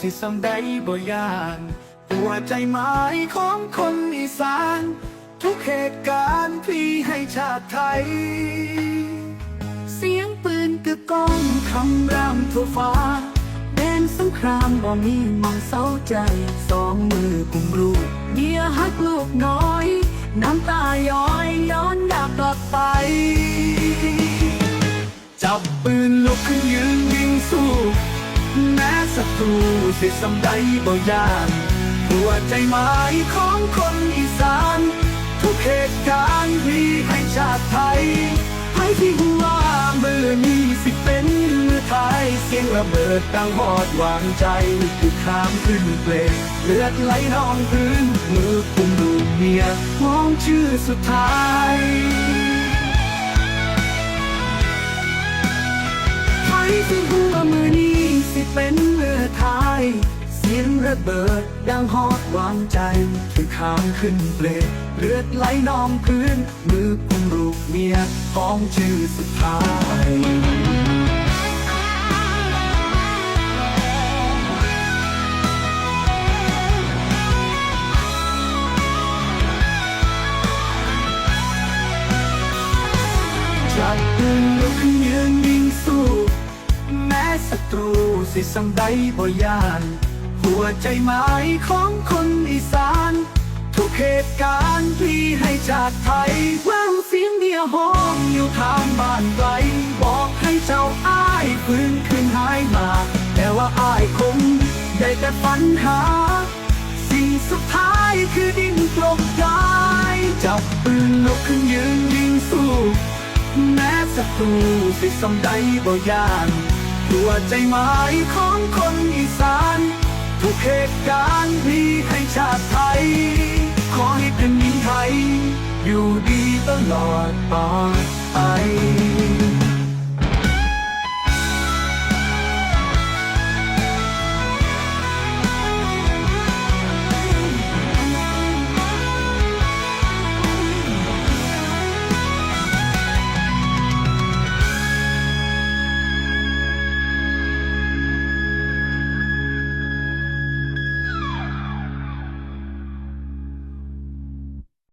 สำใดบ่ยานหัวใจหมายของคนอีสาน ทุกเหตุการณ์พี่ให้ชาติไทย เสียงปืนกึกก้องคำรามทั่วฟ้า แดนสงครามบ่มีมองเศร้าใจ สองมือกุมรูปเมียฮักลูกน้อย น้ำตาย้อยย้อนอยากกลับไป จับปืนลุก ม้สิสำใดบ่ยานหัวใจหมายของคนอีสาน ทุกเหตุการณ์มีให้ชาติไทย ให้ที่หัวมือนี้สิเป็นมือไทย เสียงระเบิดดังหอดวางใจคือข้ามขึ้นเปลงเลือดไหลนองพื้น มือกุมลูกเมียมองชื่อสุดท้ายไทยที่หัวมือนี้สิเป็น ระเบิดดังฮอดวางใจคือขามขึ้นเปลดเลือดไหลนองพื้น มือกุมรูปเมียของชื่อสุดท้ายจับปืนลุกขึ้นยืนยิงสู้ แม้ศัตรูสิสังใดบ่ยาน วใจหมายของคนอีสาน ทุกเหตุการณ์ที่ให้ชาติไทยแววเสียงเดียวห้องอยู่ทางบ้านไกลบอกให้เจ้าอ้ายฟื้นคืนหายมา แต่ว่าอ้ายคงได้แต่ฝันหา สิ่งสุดท้ายคือดินกลมกายจับปืนลุกขึ้นยืนยิงสู้แม้ศัตรูสิสำใดบ่ยานหัวใจหมายของคนอีสาน ทุกเหตุการณ์มีให้ชาติไทย ขอให้เป็นดินไทย อยู่ดีตลอดไป